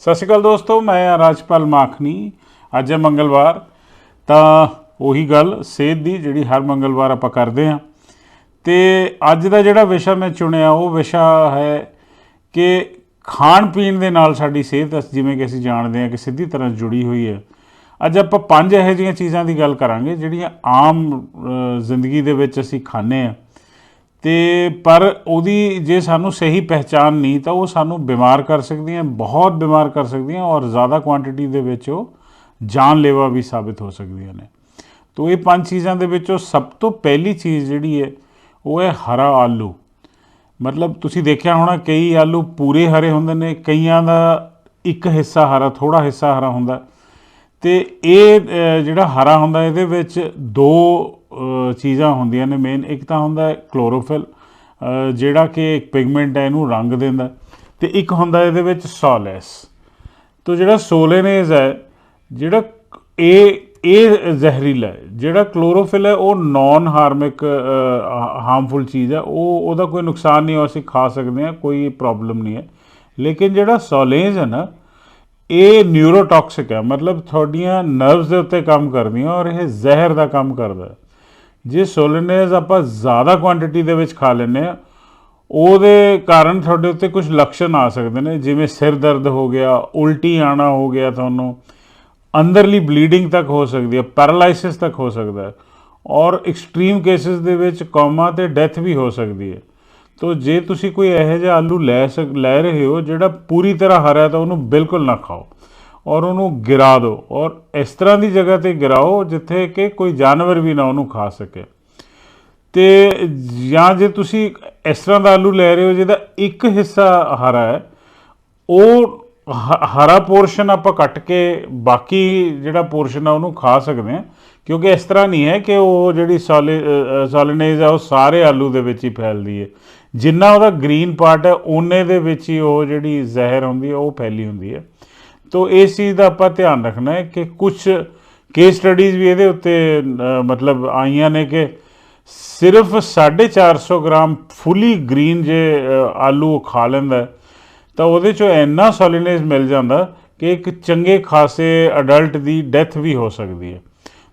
ਸਤਿ ਸ਼੍ਰੀ ਅਕਾਲ ਦੋਸਤੋ, ਮੈਂ ਰਾਜਪਾਲ ਮਾਖਣੀ। ਅੱਜ ਹੈ ਮੰਗਲਵਾਰ, ਤਾਂ ਉਹੀ ਗੱਲ ਸਿਹਤ ਦੀ ਜਿਹੜੀ ਹਰ ਮੰਗਲਵਾਰ ਆਪਾਂ ਕਰਦੇ ਹਾਂ। ਤੇ ਅੱਜ ਦਾ ਜਿਹੜਾ ਵਿਸ਼ਾ ਮੈਂ ਚੁਣਿਆ, ਉਹ ਵਿਸ਼ਾ ਹੈ ਕਿ ਖਾਣ ਪੀਣ ਦੇ ਨਾਲ ਸਾਡੀ ਸਿਹਤ ਅਸ- ਜਿਵੇਂ ਕਿ ਅਸੀਂ ਜਾਣਦੇ ਹਾਂ ਕਿ ਸਿੱਧੀ ਤਰ੍ਹਾਂ ਜੁੜੀ ਹੋਈ ਹੈ। ਅੱਜ ਆਪਾਂ ਪੰਜ ਇਹੋ ਜਿਹੀਆਂ ਚੀਜ਼ਾਂ ਦੀ ਗੱਲ ਕਰਾਂਗੇ, ਜਿਹੜੀਆਂ ਆਮ ਜ਼ਿੰਦਗੀ ਦੇ ਵਿੱਚ ਅਸੀਂ ਖਾਂਦੇ ਹਾਂ। ਤੇ ਪਰ ਉਹਦੀ ਜੇ ਸਾਨੂੰ ਸਹੀ ਪਹਿਚਾਨ ਨਹੀਂ, ਤਾਂ ਉਹ ਸਾਨੂੰ ਬਿਮਾਰ ਕਰ ਸਕਦੀਆਂ, ਬਹੁਤ ਬਿਮਾਰ ਕਰ ਸਕਦੀਆਂ ਔਰ ਜ਼ਿਆਦਾ ਕੁਆਂਟੀਟੀ ਦੇ ਵਿੱਚ ਉਹ ਜਾਨਲੇਵਾ ਵੀ ਸਾਬਿਤ ਹੋ ਸਕਦੀਆਂ ਨੇ। ਤੋ ਇਹ ਪੰਜ ਚੀਜ਼ਾਂ ਦੇ ਵਿੱਚੋਂ ਸਭ ਤੋਂ ਪਹਿਲੀ ਚੀਜ਼ ਜਿਹੜੀ ਹੈ, ਉਹ ਹੈ ਹਰਾ ਆਲੂ। ਮਤਲਬ ਤੁਸੀਂ ਦੇਖਿਆ ਹੋਣਾ, ਕਈ ਆਲੂ ਪੂਰੇ ਹਰੇ ਹੁੰਦੇ ਨੇ, ਕਈਆਂ ਦਾ ਇੱਕ ਹਿੱਸਾ ਹਰਾ ਥੋੜਾ ਹਿੱਸਾ ਹਰਾ ਹੁੰਦਾ। ਤੇ ਇਹ ਜਿਹੜਾ ਹਰਾ ਹੁੰਦਾ, ਇਹਦੇ ਵਿੱਚ ਦੋ ਚੀਜ਼ਾਂ ਹੁੰਦੀਆਂ ਨੇ ਮੇਨ ਇੱਕ ਤਾਂ ਹੁੰਦਾ ਕਲੋਰੋਫਿਲ ਜਿਹੜਾ ਕਿ ਇੱਕ ਪਿਗਮੈਂਟ ਹੈ, ਇਹਨੂੰ ਰੰਗ ਦਿੰਦਾ ਤੇ ਇੱਕ ਹੁੰਦਾ ਇਹਦੇ ਵਿੱਚ ਸੋਲੇਸ ਤੋਂ ਜਿਹੜਾ ਸੋਲੇਨੇਜ਼ ਹੈ, ਜਿਹੜਾ ਇਹ ਇਹ ਜ਼ਹਿਰੀਲਾ ਜਿਹੜਾ ਕਲੋਰੋਫਿਲ ਹੈ, ਉਹ ਨਾਨ ਹਾਰਮਿਕ ਹਾਰਮਫੁਲ ਚੀਜ਼ ਹੈ। ਉਹ, ਉਹਦਾ ਕੋਈ ਨੁਕਸਾਨ ਨਹੀਂ, ਉਹ ਅਸੀਂ ਖਾ ਸਕਦੇ ਹਾਂ, ਕੋਈ ਪ੍ਰੋਬਲਮ ਨਹੀਂ ਹੈ। ਲੇਕਿਨ ਜਿਹੜਾ ਸੋਲੇਜ਼ ਹੈ ਨਾ, ਇਹ ਨਿਊਰੋਟੌਕਸਿਕ ਹੈ। ਮਤਲਬ ਤੁਹਾਡੀਆਂ ਨਰਵਸ ਦੇ ਉੱਤੇ ਕੰਮ ਕਰਦੀਆਂ ਔਰ ਇਹ ਜ਼ਹਿਰ ਦਾ ਕੰਮ ਕਰਦਾ ਹੈ। ਜੇ ਸੋਲੇਨੇਜ਼ ਆਪਾਂ ਜ਼ਿਆਦਾ ਕੁਆਂਟੀਟੀ ਦੇ ਵਿੱਚ ਖਾ ਲੈਂਦੇ ਆ ਉਹਦੇ ਕਾਰਨ ਤੁਹਾਡੇ ਉੱਤੇ ਕੁਝ ਲੱਛਣ ਆ ਸਕਦੇ ਨੇ, ਜਿਵੇਂ ਸਿਰ ਦਰਦ ਹੋ ਗਿਆ, ਉਲਟੀ ਆਣਾ ਹੋ ਗਿਆ ਤੁਹਾਨੂੰ, ਅੰਦਰਲੀ ਬਲੀਡਿੰਗ ਤੱਕ ਹੋ ਸਕਦੀ ਹੈ ਪੈਰਾਲਾਈਸਿਸ ਤੱਕ ਹੋ ਸਕਦਾ ਹੈ, ਔਰ ਐਕਸਟ੍ਰੀਮ ਕੇਸਿਸ ਦੇ ਵਿੱਚ ਕੋਮਾ ਤੇ ਡੈਥ ਵੀ ਹੋ ਸਕਦੀ ਹੈ। ਤੋ ਜੇ ਤੁਸੀਂ ਕੋਈ ਇਹੋ ਜਿਹਾ ਆਲੂ ਲੈ ਸਕ, ਲੈ ਰਹੇ ਹੋ, ਜਿਹੜਾ ਪੂਰੀ ਤਰ੍ਹਾਂ ਹਰਾ ਤਾਂ ਉਹਨੂੰ ਬਿਲਕੁਲ ਨਾ ਖਾਓ। ਔਰ ਉਹਨੂੰ ਗਿਰਾ ਦਿਓ। ਔਰ ਇਸ ਤਰ੍ਹਾਂ ਦੀ ਜਗ੍ਹਾ ਤੇ ਗਿਰਾਓ ਜਿੱਥੇ ਕਿ ਕੋਈ ਜਾਨਵਰ ਵੀ ਨਾ ਉਹਨੂੰ ਖਾ ਸਕੇ। ਤੇ ਜਾਂ ਜੇ ਤੁਸੀਂ ਇਸ ਤਰ੍ਹਾਂ ਦਾ ਆਲੂ ਲੈ ਰਹੇ ਹੋ, ਜਿਹਦਾ ਇੱਕ ਹਿੱਸਾ ਹਰਾ ਹੈ, ਉਹ ਹਰਾ ਪੋਰਸ਼ਨ ਆਪਾਂ ਕੱਟ ਕੇ ਬਾਕੀ ਜਿਹੜਾ ਪੋਰਸ਼ਨ ਆ ਉਹਨੂੰ ਖਾ ਸਕਦੇ ਹਾਂ। ਕਿਉਂਕਿ ਇਸ ਤਰ੍ਹਾਂ ਨਹੀਂ ਹੈ ਕਿ ਉਹ ਜਿਹੜੀ ਸੋਲਿਨੇਜ਼ ਹੈ ਉਹ ਸਾਰੇ ਆਲੂ ਦੇ ਵਿੱਚ ਹੀ ਫੈਲਦੀ ਹੈ। ਜਿੰਨਾ ਉਹਦਾ ਗ੍ਰੀਨ ਪਾਰਟ ਹੈ ਓਨੇ ਦੇ ਵਿੱਚ ਹੀ ਉਹ ਜਿਹੜੀ ਜ਼ਹਿਰ ਹੁੰਦੀ ਹੈ, ਉਹ ਫੈਲੀ ਹੁੰਦੀ ਹੈ। ਤੋ ਇਸ ਚੀਜ਼ ਦਾ ਆਪਾਂ ਧਿਆਨ ਰੱਖਣਾ ਹੈ ਕਿ ਕੁਝ ਕੇਸ ਸਟੱਡੀਜ਼ ਵੀ ਇਹਦੇ ਉੱਤੇ ਮਤਲਬ ਆਈਆਂ ਨੇ ਕਿ ਸਿਰਫ 450 ਗ੍ਰਾਮ ਫੁੱਲੀ ਗ੍ਰੀਨ ਜੇ ਆਲੂ ਉਹ ਖਾ ਲੈਂਦਾ ਤਾਂ ਉਹਦੇ ਚੋਂ ਇੰਨਾ ਸੋਲਿਨੇਜ਼ ਮਿਲ ਜਾਂਦਾ ਕਿ ਇੱਕ ਚੰਗੇ ਖਾਸੇ ਅਡਲਟ ਦੀ ਡੈਥ ਵੀ ਹੋ ਸਕਦੀ ਹੈ।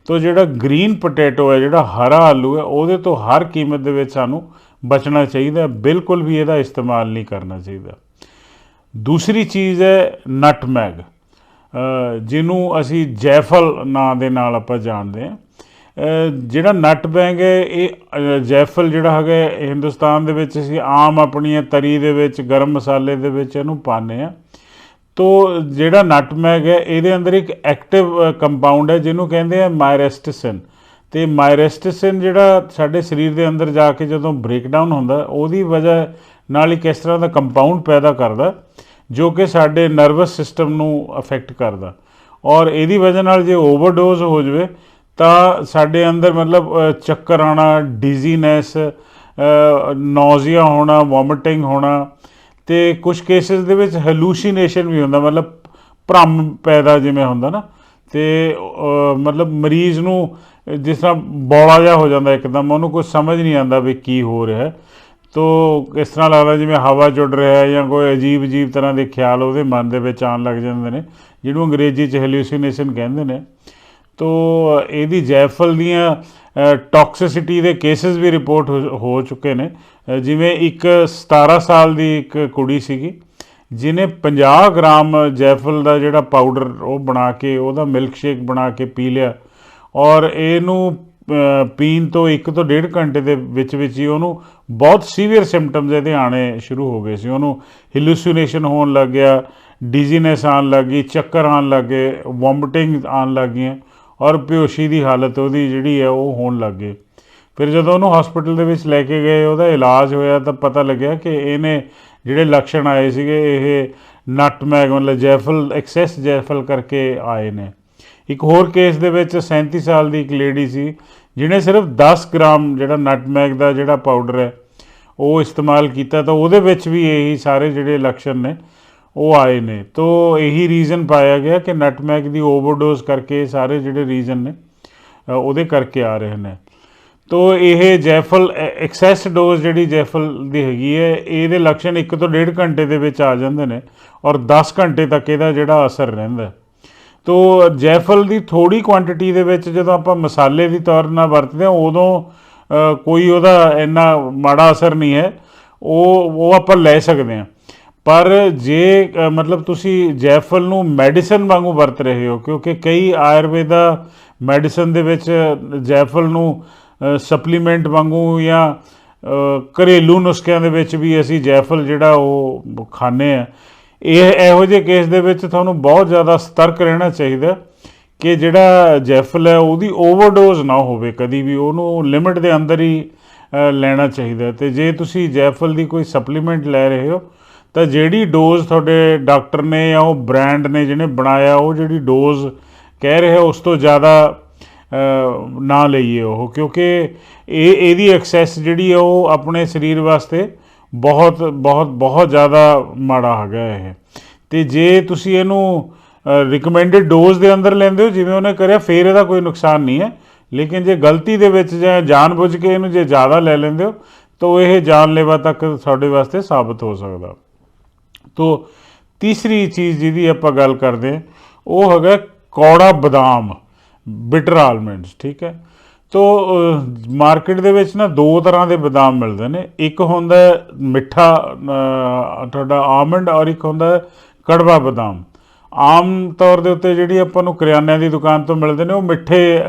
ਤੋ ਜਿਹੜਾ ਗ੍ਰੀਨ ਪੋਟੈਟੋ ਹੈ, ਜਿਹੜਾ ਹਰਾ ਆਲੂ ਹੈ, ਉਹਦੇ ਤੋਂ ਹਰ ਕੀਮਤ ਦੇ ਵਿੱਚ ਸਾਨੂੰ ਬਚਣਾ ਚਾਹੀਦਾ ਬਿਲਕੁਲ ਵੀ ਇਹਦਾ ਇਸਤੇਮਾਲ ਨਹੀਂ ਕਰਨਾ ਚਾਹੀਦਾ। ਦੂਸਰੀ ਚੀਜ਼ ਹੈ ਨਟਮੈਗ। ਅ, ਜਿਹਨੂੰ ਅਸੀਂ ਜੈਫਲ ਨਾਂ ਦੇ ਨਾਲ ਆਪਾਂ ਜਾਣਦੇ ਹਾਂ। ਜਿਹੜਾ ਜਿਹੜਾ ਨਟਮੈਗ ਹੈ ਇਹ ਜੈਫਲ ਜਿਹੜਾ ਹੈਗਾ ਹਿੰਦੁਸਤਾਨ ਦੇ ਵਿੱਚ ਅਸੀਂ ਆਮ ਆਪਣੀਆਂ ਤਰੀ ਦੇ ਵਿੱਚ ਗਰਮ ਮਸਾਲੇ ਦੇ ਵਿੱਚ ਇਹਨੂੰ ਪਾਉਂਦੇ ਆ ਤੋ ਜਿਹੜਾ ਨਟਮੈਗ ਹੈ ਇਹਦੇ ਅੰਦਰ ਇੱਕ ਐਕਟਿਵ ਕੰਪਾਊਂਡ ਹੈ ਜਿਹਨੂੰ ਕਹਿੰਦੇ ਆ ਮਾਇਰੈਸਟਿਸਿਨ। ਤੇ ਮਾਇਰੈਸਟਿਸਿਨ ਜਿਹੜਾ ਸਾਡੇ ਸਰੀਰ ਦੇ ਅੰਦਰ ਜਾ ਕੇ ਜਦੋਂ ਬ੍ਰੇਕਡਾਊਨ ਹੁੰਦਾ ਉਹਦੀ ਵਜ੍ਹਾ ਨਾਲ ਇੱਕ ਇਸ ਤਰ੍ਹਾਂ ਦਾ ਕੰਪਾਊਂਡ ਪੈਦਾ ਕਰਦਾ। ਜੋ ਕਿ ਸਾਡੇ ਨਰਵਸ ਸਿਸਟਮ ਨੂੰ ਅਫੈਕਟ ਕਰਦਾ। ਔਰ ਇਹਦੀ ਵਜ੍ਹਾ ਨਾਲ ਜੇ ਓਵਰਡੋਜ਼ ਹੋ ਜਾਵੇ, ਤਾਂ ਸਾਡੇ ਅੰਦਰ ਮਤਲਬ ਚੱਕਰ ਆਣਾ ਡਿਜ਼ੀਨੈਸ ਨੌਜ਼ੀਆ ਹੋਣਾ ਵੋਮਿਟਿੰਗ ਹੋਣਾ, ਤੇ ਕੁਝ ਕੇਸਿਸ ਦੇ ਵਿੱਚ ਹੈਲੂਸੀਨੇਸ਼ਨ ਵੀ ਹੁੰਦਾ, ਮਤਲਬ ਭ੍ਰਮ ਪੈਦਾ ਜਿਵੇਂ ਹੁੰਦਾ ਨਾ, ਤੇ ਮਤਲਬ ਮਰੀਜ਼ ਨੂੰ ਜਿਸ ਤਰ੍ਹਾਂ ਬੌਲਾ ਜਿਹਾ ਹੋ ਜਾਂਦਾ ਇੱਕਦਮ, ਉਹਨੂੰ ਕੁਝ ਸਮਝ ਨਹੀਂ ਆਉਂਦਾ ਵੀ ਕੀ ਹੋ ਰਿਹਾ ਹੈ। ਤੋ ਇਸ ਤਰ੍ਹਾਂ ਲੱਗਦਾ ਜਿਵੇਂ ਹਵਾ ਜੁੜ ਰਿਹਾ ਹੈ ਜਾਂ ਕੋਈ ਅਜੀਬ ਅਜੀਬ ਤਰ੍ਹਾਂ ਦੇ ਖਿਆਲ ਉਹਦੇ ਮਨ ਦੇ ਵਿੱਚ ਆਉਣ ਲੱਗ ਜਾਂਦੇ ਨੇ, ਜਿਹਨੂੰ ਅੰਗਰੇਜ਼ੀ 'ਚ ਹੈਲੂਸੀਨੇਸ਼ਨ ਕਹਿੰਦੇ ਨੇ। ਤੋ ਇਹਦੀ ਜੈਫਲ ਦੀਆਂ ਟੌਕਸਿਸਿਟੀ ਦੇ ਕੇसेस ਵੀ ਰਿਪੋਰਟ ਹੋ- ਹੋ ਚੁੱਕੇ ਨੇ। ਜਿਵੇਂ ਇੱਕ 17 ਸਾਲ ਦੀ ਇੱਕ ਕੁੜੀ ਸੀਗੀ ਜਿਨੇ 50 ਗ੍ਰਾਮ ਜੈਫਲ ਦਾ ਜਿਹੜਾ ਪਾਊਡਰ ਉਹ ਬਣਾ ਕੇ, ਉਹਦਾ ਮਿਲਕ ਸ਼ੇਕ ਬਣਾ ਕੇ ਪੀ ਲਿਆ। ਔਰ ਇਹਨੂੰ ਪੀਣ ਤੋਂ 1 ਤੋਂ 1.5 ਘੰਟੇ ਦੇ ਵਿੱਚ ਵਿੱਚ ਹੀ ਉਹਨੂੰ ਬਹੁਤ ਸੀਵੀਅਰ ਸਿੰਪਟਮਸ ਇਹਦੇ ਆਣੇ ਸ਼ੁਰੂ ਹੋ ਗਏ ਸੀ। ਉਹਨੂੰ ਹਿਲੂਸੀਨੇਸ਼ਨ ਹੋਣ ਲੱਗ ਗਿਆ ਡਿਜ਼ੀਨੈਸ ਆਉਣ ਲੱਗ ਗਈ, ਚੱਕਰ ਆਉਣ ਲੱਗ ਗਏ ਵੋਮਿਟਿੰਗ ਆਉਣ ਲੱਗ ਗਈਆਂ ਔਰ ਬੇਹੋਸ਼ੀ ਦੀ ਹਾਲਤ ਉਹਦੀ ਜਿਹੜੀ ਹੈ ਉਹ ਹੋਣ ਲੱਗ ਗਈ। ਫਿਰ ਜਦੋਂ ਉਹਨੂੰ ਹਸਪੀਟਲ ਦੇ ਵਿੱਚ ਲੈ ਕੇ ਗਏ, ਉਹਦਾ ਇਲਾਜ ਹੋਇਆ ਤਾਂ ਪਤਾ ਲੱਗਿਆ ਕਿ ਇਹਨੇ ਜਿਹੜੇ ਲੱਛਣ ਆਏ ਸੀਗੇ, ਇਹ ਨਟਮੈਗ ਮਤਲਬ ਜੈਫਲ ਐਕਸੈਸ ਜੈਫਲ ਕਰਕੇ ਆਏ ਨੇ। ਇੱਕ ਹੋਰ ਕੇਸ ਦੇ ਵਿੱਚ 37 ਸਾਲ ਦੀ ਇੱਕ ਲੇਡੀ ਸੀ, ਜਿਹਨੇ ਸਿਰਫ 10 ਗ੍ਰਾਮ ਜਿਹੜਾ ਨਟਮੈਗ ਦਾ ਜਿਹੜਾ ਪਾਊਡਰ ਹੈ, ਉਹ ਇਸਤੇਮਾਲ ਕੀਤਾ ਤਾਂ ਉਹਦੇ ਵਿੱਚ ਵੀ ਇਹੀ ਸਾਰੇ ਜਿਹੜੇ ਲੱਛਣ ਨੇ, ਉਹ ਆਏ ਨੇ ਤੋ ਇਹੀ ਰੀਜ਼ਨ ਪਾਇਆ ਗਿਆ ਕਿ ਨਟਮੈਗ ਦੀ ਓਵਰਡੋਜ਼ ਕਰਕੇ ਸਾਰੇ ਜਿਹੜੇ ਰੀਜ਼ਨ ਨੇ ਉਹਦੇ ਕਰਕੇ ਆ ਰਹੇ ਨੇ ਤੋ ਇਹ ਜੈਫਲ ਐਕਸੈਸ ਡੋਜ਼ ਜਿਹੜੀ ਜੈਫਲ ਦੀ ਹੈਗੀ ਹੈ, ਇਹਦੇ ਲੱਛਣ 1 ਤੋਂ 1.5 ਘੰਟੇ ਦੇ ਵਿੱਚ ਆ ਜਾਂਦੇ ਨੇ ਔਰ 10 ਘੰਟੇ ਤੱਕ ਇਹਦਾ ਜਿਹੜਾ ਅਸਰ ਰਹਿੰਦਾ ਹੈ। ਤੋ ਜੈਫਲ ਦੀ ਥੋੜੀ ਕੁਆਂਟੀਟੀ ਦੇ ਵਿੱਚ ਜਦੋਂ ਆਪਾਂ ਮਸਾਲੇ ਦੀ ਤੌਰ ਨਾਲ ਵਰਤਦੇ ਹਾਂ, ਉਦੋਂ ਕੋਈ ਉਹਦਾ ਇੰਨਾ ਮਾੜਾ ਅਸਰ ਨਹੀਂ ਹੈ। ਉਹ ਉਹ ਆਪਾਂ ਲੈ ਸਕਦੇ ਹਾਂ। ਪਰ ਜੇ ਮਤਲਬ ਤੁਸੀਂ ਜੈਫਲ ਨੂੰ ਮੈਡੀਸਨ ਵਾਂਗੂ ਵਰਤ ਰਹੇ ਹੋ, ਕਿਉਂਕਿ ਕਈ ਆਯੁਰਵੇਦਾ ਮੈਡੀਸਨ ਦੇ ਵਿੱਚ ਜੈਫਲ ਨੂੰ ਸਪਲੀਮੈਂਟ ਵਾਂਗੂ ਜਾਂ ਘਰੇਲੂ ਨੁਸਖਿਆਂ ਦੇ ਵਿੱਚ ਵੀ ਅਸੀਂ ਜੈਫਲ ਜਿਹੜਾ ਉਹ ਖਾਂਦੇ ਆ ਇਹ ਇਹੋ ਜਿਹੇ ਕੇਸ ਦੇ ਵਿੱਚ ਤੁਹਾਨੂੰ ਬਹੁਤ ਜ਼ਿਆਦਾ ਸਤਰਕ ਰਹਿਣਾ ਚਾਹੀਦਾ ਕਿ ਜਿਹੜਾ ਜੈਫਲ ਹੈ ਉਹਦੀ ਓਵਰਡੋਜ਼ ਨਾ ਹੋਵੇ ਕਦੀ ਵੀ, ਉਹਨੂੰ ਲਿਮਿਟ ਦੇ ਅੰਦਰ ਹੀ ਲੈਣਾ ਚਾਹੀਦਾ ਤੇ ਜੇ ਤੁਸੀਂ ਜੈਫਲ ਦੀ ਕੋਈ ਸਪਲੀਮੈਂਟ ਲੈ ਰਹੇ ਹੋ, ਤਾਂ ਜਿਹੜੀ ਡੋਜ਼ ਤੁਹਾਡੇ ਡਾਕਟਰ ਨੇ ਜਾਂ ਉਹ ਬ੍ਰਾਂਡ ਨੇ ਜਿਹਨੇ ਬਣਾਇਆ, ਉਹ ਜਿਹੜੀ ਡੋਜ਼ ਕਹਿ ਰਿਹਾ, ਉਸ ਤੋਂ ਜ਼ਿਆਦਾ ਨਾ ਲਈਏ ਉਹ, ਕਿਉਂਕਿ ਇਹ, ਇਹਦੀ ਐਕਸੈਸ ਜਿਹੜੀ ਆ ਉਹ ਆਪਣੇ ਸਰੀਰ ਵਾਸਤੇ ਬਹੁਤ ਬਹੁਤ ਬਹੁਤ ਜ਼ਿਆਦਾ ਮਾੜਾ ਹੈਗਾ ਇਹ। ਤੇ ਜੇ ਤੁਸੀਂ ਇਹਨੂੰ ਰਿਕਮੈਂਡਡ ਡੋਜ਼ ਦੇ ਅੰਦਰ ਲੈਂਦੇ ਹੋ, ਜਿਵੇਂ ਉਹਨੇ ਕਰਿਆ, ਫੇਰ ਇਹਦਾ ਕੋਈ ਨੁਕਸਾਨ ਨਹੀਂ ਹੈ। ਲੇਕਿਨ ਜੇ ਗਲਤੀ ਦੇ ਵਿੱਚ ਜਾਂ ਜਾਣਬੁੱਝ ਕੇ ਇਹਨੂੰ ਜੇ ਜ਼ਿਆਦਾ ਲੈ ਲੈਂਦੇ ਹੋ, ਤਾਂ ਇਹ ਜਾਨਲੇਵਾ ਤੱਕ ਤੁਹਾਡੇ ਵਾਸਤੇ ਸਾਬਤ ਹੋ ਸਕਦਾ। ਤੋ, ਤੀਸਰੀ ਚੀਜ਼ ਜਿਹਦੀ ਆਪਾਂ ਗੱਲ ਕਰਦੇ ਉਹ ਹੈਗਾ ਕੌੜਾ ਬਦਾਮ ਬਿਟਰ ਆਲਮੰਡਸ ਠੀਕ ਹੈ? ਤੋ ਮਾਰਕੀਟ ਦੇ ਵਿੱਚ ਨਾ ਦੋ ਤਰ੍ਹਾਂ ਦੇ ਬਦਾਮ ਮਿਲਦੇ ਨੇ। ਇੱਕ ਹੁੰਦਾ ਮਿੱਠਾ ਤੁਹਾਡਾ ਆਲਮੰਡ ਔਰ ਇੱਕ ਹੁੰਦਾ ਕੜਵਾ ਬਦਾਮ। ਆਮ ਤੌਰ ਦੇ ਉੱਤੇ ਜਿਹੜੀ ਆਪਾਂ ਨੂੰ ਕਰਿਆਨਿਆਂ ਦੀ ਦੁਕਾਨ ਤੋਂ ਮਿਲਦੇ ਨੇ, ਉਹ ਮਿੱਠੇ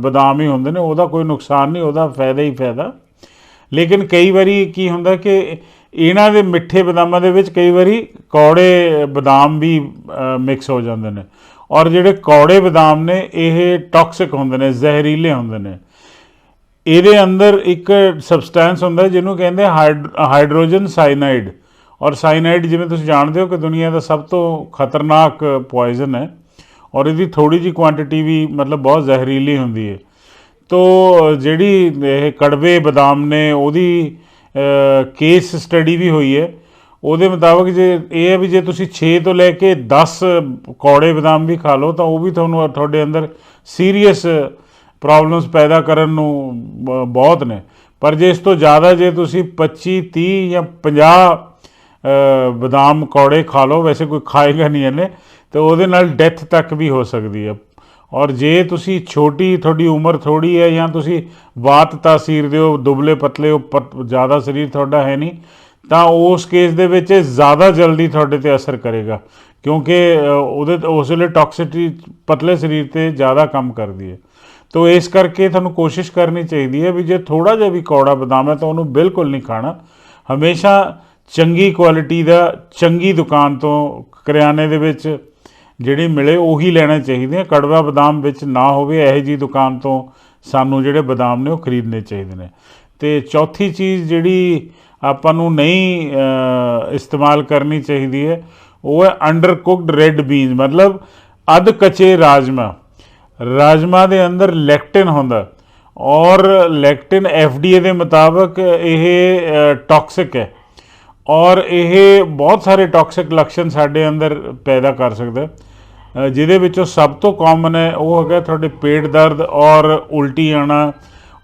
ਬਦਾਮ ਹੀ ਹੁੰਦੇ ਨੇ। ਉਹਦਾ ਕੋਈ ਨੁਕਸਾਨ ਨਹੀਂ, ਉਹਦਾ ਫਾਇਦਾ ਹੀ ਫਾਇਦਾ। ਲੇਕਿਨ ਕਈ ਵਾਰੀ ਕੀ ਹੁੰਦਾ ਕਿ ਇਹਨਾਂ ਦੇ ਮਿੱਠੇ ਬਦਾਮਾਂ ਦੇ ਵਿੱਚ ਕਈ ਵਾਰੀ ਕੌੜੇ ਬਦਾਮ ਵੀ ਮਿਕਸ ਹੋ ਜਾਂਦੇ ਨੇ। ਔਰ ਜਿਹੜੇ ਕੌੜੇ ਬਦਾਮ ਨੇ, ਇਹ ਟਾਕਸਿਕ ਹੁੰਦੇ ਨੇ, ਜ਼ਹਿਰੀਲੇ ਹੁੰਦੇ ਨੇ। ਇਹਦੇ ਅੰਦਰ ਇੱਕ ਸਬਸਟੈਂਸ ਹੁੰਦਾ ਜਿਹਨੂੰ ਕਹਿੰਦੇ ਹਾਈਡਰੋਜਨ ਸਾਇਨਾਈਡ ਔਰ ਸਾਇਨਾਈਡ ਜਿਵੇਂ ਤੁਸੀਂ ਜਾਣਦੇ ਹੋ ਕਿ ਦੁਨੀਆ ਦਾ ਸਭ ਤੋਂ ਖਤਰਨਾਕ ਪੋਇਜ਼ਨ ਹੈ, ਔਰ ਇਹਦੀ ਥੋੜੀ ਜੀ ਕੁਆਂਟੀਟੀ ਵੀ ਮਤਲਬ ਬਹੁਤ ਜ਼ਹਿਰੀਲੀ ਹੁੰਦੀ ਹੈ। ਤੋ ਜਿਹੜੀ ਇਹ ਕੜਵੇ ਬਦਾਮ ਨੇ, ਉਹਦੀ ਕੇਸ ਸਟੱਡੀ ਵੀ ਹੋਈ ਹੈ। ਉਹਦੇ ਮੁਤਾਬਕ ਜੇ ਇਹ ਹੈ ਵੀ ਜੇ ਤੁਸੀਂ 6 ਤੋਂ ਲੈ ਕੇ 10 ਕੌੜੇ ਬਦਾਮ ਵੀ ਖਾ ਲਓ, ਤਾਂ ਉਹ ਵੀ ਤੁਹਾਨੂੰ ਤੁਹਾਡੇ ਅੰਦਰ ਸੀਰੀਅਸ ਪ੍ਰੋਬਲਮਸ ਪੈਦਾ ਕਰਨ ਨੂੰ ਬਹੁਤ ਨੇ। ਪਰ ਜੇ ਇਸ ਤੋਂ ਜ਼ਿਆਦਾ ਜੇ ਤੁਸੀਂ 25 30 ਜਾਂ 50 ਬਦਾਮ ਕੌੜੇ ਖਾ ਲਓ, ਵੈਸੇ ਕੋਈ ਖਾਏਗਾ ਨਹੀਂ ਇਹਨੇ, ਤੇ ਉਹਦੇ ਨਾਲ ਡੈਥ ਤੱਕ ਵੀ ਹੋ ਸਕਦੀ ਹੈ। ਔਰ ਜੇ ਤੁਸੀਂ ਛੋਟੀ ਤੁਹਾਡੀ ਉਮਰ ਥੋੜੀ ਹੈ ਜਾਂ ਤੁਸੀਂ ਬਾਤ ਤਾਸੀਰ ਦੇ ਹੋ ਦੁਬਲੇ ਪਤਲੇ ਹੋ ਪਤ- ਜ਼ਿਆਦਾ ਸਰੀਰ ਤੁਹਾਡਾ ਹੈ ਨਹੀਂ ਤਾਂ ਉਸ ਕੇਸ ਦੇ ਵਿੱਚ ਜ਼ਿਆਦਾ ਜਲਦੀ ਤੁਹਾਡੇ ਤੇ ਅਸਰ ਕਰੇਗਾ, ਕਿਉਂਕਿ ਉਹਦੇ ਉਸ ਵੇਲੇ ਟੌਕਸਿਟੀ ਪਤਲੇ ਸਰੀਰ ਤੇ ਜ਼ਿਆਦਾ ਕੰਮ ਕਰਦੀ ਹੈ। ਤੋ ਇਸ ਕਰਕੇ ਤੁਹਾਨੂੰ ਕੋਸ਼ਿਸ਼ ਕਰਨੀ ਚਾਹੀਦੀ ਹੈ ਵੀ ਜੇ ਥੋੜਾ ਜਿਹਾ ਵੀ ਕੌੜਾ ਬਦਾਮ ਹੈ ਤਾਂ ਉਹਨੂੰ ਬਿਲਕੁਲ ਨਹੀਂ ਖਾਣਾ। ਹਮੇਸ਼ਾ ਚੰਗੀ ਕੁਆਲਿਟੀ ਦਾ ਚੰਗੀ ਦੁਕਾਨ ਤੋਂ ਕਰਿਆਨੇ ਦੇ ਵਿੱਚ ਜਿਹੜੀ ਮਿਲੇ ਉਹੀ ਲੈਣੇ ਚਾਹੀਦੇ ਆ। ਕੜਵਾ ਬਦਾਮ ਵਿੱਚ ਨਾ ਹੋਵੇ ਇਹੋ ਜੀ ਦੁਕਾਨ ਤੋਂ ਸਾਨੂੰ ਜਿਹੜੇ ਬਦਾਮ ਨੇ ਉਹ ਖਰੀਦਣੇ ਚਾਹੀਦੇ ਨੇ। ਤੇ ਚੌਥੀ ਚੀਜ਼ ਜਿਹੜੀ ਆਪਾਂ ਨੂੰ ਨਹੀਂ ਇਸਤੇਮਾਲ ਕਰਨੀ ਚਾਹੀਦੀ ਹੈ। ਉਹ ਹੈ ਅੰਡਰ ਕੁਕਡ ਰੈੱਡ ਬੀਨਸ ਮਤਲਬ ਅਧ ਕੱਚੇ ਰਾਜਮਾ। ਰਾਜਮਾ ਦੇ ਅੰਦਰ ਲੈਕਟਿਨ ਹੁੰਦਾ। ਔਰ ਲੈਕਟਿਨ ਏ ਦੇ ਮੁਤਾਬਕ ਇਹ ਟਾਕਸਿਕ ਹੈ। ਔਰ ਇਹ ਬਹੁਤ ਸਾਰੇ ਟਾਕਸਿਕ ਲੱਛਣ ਸਾਡੇ ਅੰਦਰ ਪੈਦਾ ਕਰ ਸਕਦਾ ਜਿਹਦੇ ਵਿੱਚੋਂ ਸਭ ਤੋਂ ਕਾਮਨ ਹੈ, ਉਹ ਹੈਗਾ ਤੁਹਾਡੇ ਪੇਟ ਦਰਦ ਔਰ ਉਲਟੀ ਆਣਾ।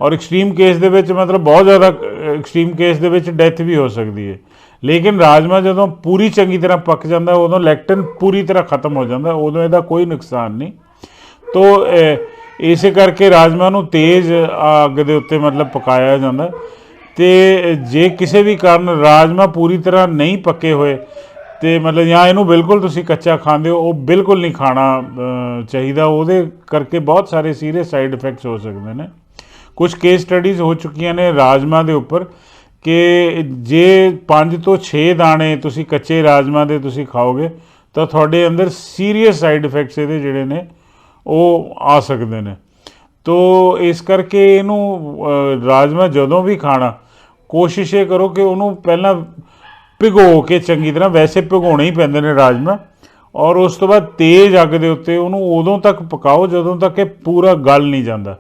ਔਰ ਐਕਸਟ੍ਰੀਮ ਕੇਸ ਦੇ ਵਿੱਚ ਮਤਲਬ ਬਹੁਤ ਜ਼ਿਆਦਾ ਐਕਸਟ੍ਰੀਮ ਕੇਸ ਦੇ ਵਿੱਚ ਡੈਥ ਵੀ ਹੋ ਸਕਦੀ ਹੈ। ਲੇਕਿਨ ਰਾਜਮਾ ਜਦੋਂ ਪੂਰੀ ਚੰਗੀ ਤਰ੍ਹਾਂ ਪੱਕ ਜਾਂਦਾ, ਉਦੋਂ ਲੈਕਟਿਨ ਪੂਰੀ ਤਰ੍ਹਾਂ ਖਤਮ ਹੋ ਜਾਂਦਾ, ਉਦੋਂ ਇਹਦਾ ਕੋਈ ਨੁਕਸਾਨ ਨਹੀਂ। ਤੋ ਇਸੇ ਕਰਕੇ ਰਾਜਮਾ ਨੂੰ ਤੇਜ਼ ਅੱਗ ਦੇ ਉੱਤੇ ਮਤਲਬ ਪਕਾਇਆ ਜਾਂਦਾ। ਤੇ ਜੇ ਕਿਸੇ ਵੀ ਕਾਰਨ ਰਾਜਮਾ ਪੂਰੀ ਤਰ੍ਹਾਂ ਨਹੀਂ ਪੱਕੇ ਹੋਏ, ਤੇ ਮਤਲਬ ਜਾਂ ਇਹਨੂੰ ਬਿਲਕੁਲ ਤੁਸੀਂ ਕੱਚਾ ਖਾਂਦੇ ਹੋ, ਉਹ ਬਿਲਕੁਲ ਨਹੀਂ ਖਾਣਾ ਚਾਹੀਦਾ। ਉਹਦੇ ਕਰਕੇ ਬਹੁਤ ਸਾਰੇ ਸੀਰੀਅਸ ਸਾਈਡ ਇਫੈਕਟਸ ਹੋ ਸਕਦੇ ਨੇ। ਕੁਝ ਕੇਸ ਸਟੱਡੀਜ਼ ਹੋ ਚੁੱਕੀਆਂ ਨੇ ਰਾਜਮਾ ਦੇ ਉੱਪਰ ਕਿ ਜੇ 5 ਤੋਂ 6 ਦਾਣੇ ਤੁਸੀਂ ਕੱਚੇ ਰਾਜਮਾ ਦੇ ਤੁਸੀਂ ਖਾਓਗੇ ਤਾਂ ਤੁਹਾਡੇ ਅੰਦਰ ਸੀਰੀਅਸ ਸਾਈਡ ਇਫੈਕਟਸ ਇਹਦੇ ਜਿਹੜੇ ਨੇ ਉਹ ਆ ਸਕਦੇ ਨੇ। ਤੋ ਇਸ ਕਰਕੇ ਇਹਨੂੰ ਅ, ਰਾਜਮਾ ਜਦੋਂ ਵੀ ਖਾਣਾ ਕੋਸ਼ਿਸ਼ ਇਹ ਕਰੋ ਕਿ ਉਹਨੂੰ ਪਹਿਲਾਂ ਭਿਗੋ ਕੇ ਚੰਗੀ ਤਰ੍ਹਾਂ ਵੈਸੇ ਭਿਗੋਣੇ ਹੀ ਪੈਂਦੇ ਨੇ ਰਾਜਮਾ ਔਰ ਉਸ ਤੋਂ ਬਾਅਦ ਤੇਜ਼ ਅੱਗ ਦੇ ਉੱਤੇ ਉਹਨੂੰ ਉਦੋਂ ਤੱਕ ਪਕਾਓ ਜਦੋਂ ਤੱਕ ਇਹ ਪੂਰਾ ਗਲ ਨਹੀਂ ਜਾਂਦਾ।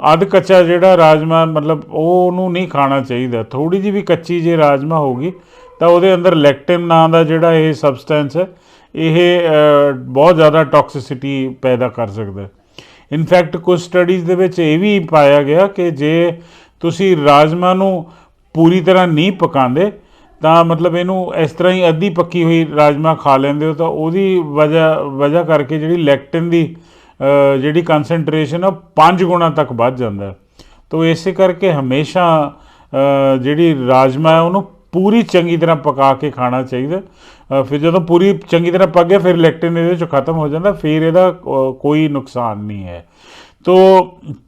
ਅੱਧ ਕੱਚਾ ਜਿਹੜਾ ਰਾਜਮਾ, ਮਤਲਬ ਉਹ ਉਹਨੂੰ ਨਹੀਂ ਖਾਣਾ ਚਾਹੀਦਾ। ਥੋੜੀ ਜਿਹੀ ਵੀ ਕੱਚੀ ਜੇ ਰਾਜਮਾ ਹੋਗੀ ਤਾਂ ਉਹਦੇ ਅੰਦਰ ਲੈਕਟਿਨ ਨਾਂ ਦਾ ਜਿਹੜਾ ਇਹ ਸਬਸਟੈਂਸ ਹੈ, ਇਹ ਬਹੁਤ ਜ਼ਿਆਦਾ ਟੌਕਸਿਸਿਟੀ ਪੈਦਾ ਕਰ ਸਕਦਾ ਹੈ। ਇਨਫੈਕਟ ਕੁਝ ਸਟੱਡੀਜ਼ ਦੇ ਵਿੱਚ ਇਹ ਵੀ ਪਾਇਆ ਗਿਆ ਕਿ ਜੇ ਤੁਸੀਂ ਰਾਜਮਾ ਨੂੰ ਪੂਰੀ ਤਰ੍ਹਾਂ ਨਹੀਂ ਪਕਾਉਂਦੇ, ਤਾਂ ਮਤਲਬ ਇਹਨੂੰ ਇਸ ਤਰ੍ਹਾਂ ਹੀ ਅੱਧੀ ਪੱਕੀ ਹੋਈ ਰਾਜਮਾ ਖਾ ਲੈਂਦੇ ਹੋ, ਤਾਂ ਉਹਦੀ ਵਜ੍ਹਾ ਵਜ੍ਹਾ ਕਰਕੇ ਜਿਹੜੀ ਲੈਕਟਿਨ ਦੀ ਜਿਹੜੀ ਕਨਸੈਂਟਰੇਸ਼ਨ ਉਹ 5 ਗੁਣਾ ਤੱਕ ਵੱਧ ਜਾਂਦਾ ਤੋ ਇਸੇ ਕਰਕੇ ਹਮੇਸ਼ਾ ਜਿਹੜੀ ਰਾਜਮਾ ਹੈ ਉਹਨੂੰ ਪੂਰੀ ਚੰਗੀ ਤਰ੍ਹਾਂ ਪਕਾ ਕੇ ਖਾਣਾ ਚਾਹੀਦਾ ਫਿਰ ਜਦੋਂ ਪੂਰੀ ਚੰਗੀ ਤਰ੍ਹਾਂ ਪੱਕ ਗਿਆ, ਫਿਰ ਲੈਕਟਿਨ ਇਹਦੇ ਚੋਂ ਖਤਮ ਹੋ ਜਾਂਦਾ, ਫਿਰ ਇਹਦਾ ਕੋਈ ਨੁਕਸਾਨ ਨਹੀਂ ਹੈ। ਤੋ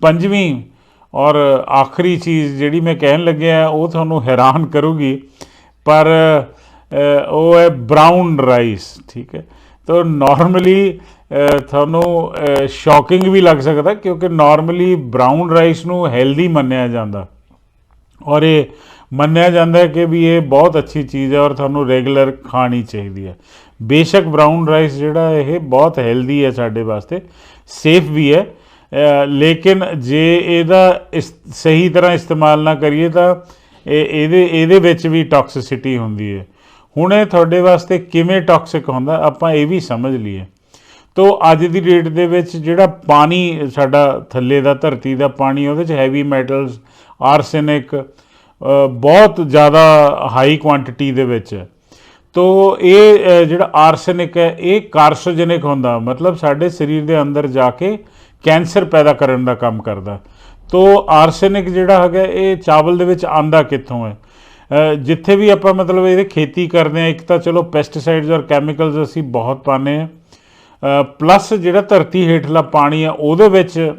ਪੰਜਵੀਂ ਔਰ ਆਖਰੀ ਚੀਜ਼ ਜਿਹੜੀ ਮੈਂ ਕਹਿਣ ਲੱਗਿਆ ਉਹ ਤੁਹਾਨੂੰ ਹੈਰਾਨ ਕਰੂਗੀ, ਪਰ ਉਹ ਹੈ ਬ੍ਰਾਊਨ ਰਾਈਸ ਠੀਕ ਹੈ। ਤੋ ਨਾਰਮਲੀ ਤੁਹਾਨੂੰ ਸ਼ੌਕਿੰਗ ਵੀ ਲੱਗ ਸਕਦਾ ਕਿਉਂਕਿ ਨਾਰਮਲੀ ਬ੍ਰਾਊਨ ਰਾਈਸ ਨੂੰ ਹੈਲਦੀ ਮੰਨਿਆ ਜਾਂਦਾ। ਔਰ ਇਹ ਮੰਨਿਆ ਜਾਂਦਾ ਹੈ ਕਿ ਵੀ ਇਹ ਬਹੁਤ ਅੱਛੀ ਚੀਜ਼ ਹੈ ਔਰ ਤੁਹਾਨੂੰ ਰੈਗੂਲਰ ਖਾਣੀ ਚਾਹੀਦੀ ਹੈ। ਬੇਸ਼ੱਕ ਬ੍ਰਾਊਨ ਰਾਈਸ ਜਿਹੜਾ ਇਹ ਬਹੁਤ ਹੈਲਦੀ ਹੈ ਸਾਡੇ ਵਾਸਤੇ ਸੇਫ ਵੀ ਹੈ। ਲੇਕਿਨ ਜੇ ਇਹਦਾ ਇਸ, ਸਹੀ ਤਰ੍ਹਾਂ ਇਸਤੇਮਾਲ ਨਾ ਕਰੀਏ ਤਾਂ ਇਹਦੇ ਇਹਦੇ ਵਿੱਚ ਵੀ ਟਾਕਸਿਸਿਟੀ ਹੁੰਦੀ ਹੈ। ਹੁਣ ਇਹ ਤੁਹਾਡੇ ਵਾਸਤੇ ਕਿਵੇਂ ਟਾਕਸਿਕ ਹੁੰਦਾ, ਆਪਾਂ ਇਹ ਵੀ ਸਮਝ ਲਈਏ। ਤੋ ਅੱਜ ਦੀ ਡੇਟ ਦੇ ਵਿੱਚ ਜਿਹੜਾ ਪਾਣੀ, ਸਾਡਾ ਥੱਲੇ ਦਾ ਧਰਤੀ ਦਾ ਪਾਣੀ, ਉਹਦੇ ਚ ਹੈਵੀ ਮੈਟਲਸ ਆਰਸੈਨਿਕ ਬਹੁਤ ਜ਼ਿਆਦਾ ਹਾਈ ਕੁਆਂਟੀਟੀ ਦੇ ਵਿੱਚ ਹੈ। ਤੋ ਇਹ ਜਿਹੜਾ ਆਰਸੈਨਿਕ ਹੈ, ਇਹ ਕਾਰਸੋਜੈਨਿਕ ਹੁੰਦਾ, ਮਤਲਬ ਸਾਡੇ ਸਰੀਰ ਦੇ ਅੰਦਰ ਜਾ ਕੇ ਕੈਂਸਰ ਪੈਦਾ ਕਰਨ ਦਾ ਕੰਮ ਕਰਦਾ। ਤੋ ਆਰਸੈਨਿਕ ਜਿਹੜਾ ਹੈਗਾ, ਇਹ ਚਾਵਲ ਦੇ ਵਿੱਚ ਆਂਦਾ ਕਿੱਥੋਂ ਹੈ? ਜਿੱਥੇ ਵੀ ਆਪਾਂ ਮਤਲਬ ਇਹਦੇ ਖੇਤੀ ਕਰਦੇ ਆ ਇੱਕ ਤਾਂ ਚਲੋ ਪੈਸਟੀਸਾਈਡਸ ਔਰ ਕੈਮੀਕਲਸ ਅਸੀਂ ਬਹੁਤ ਪਾਉਂਦੇ ਆ ਪਲੱਸ ਜਿਹੜਾ ਧਰਤੀ ਹੇਠਲਾ ਪਾਣੀ ਆ, ਉਹਦੇ ਵਿੱਚ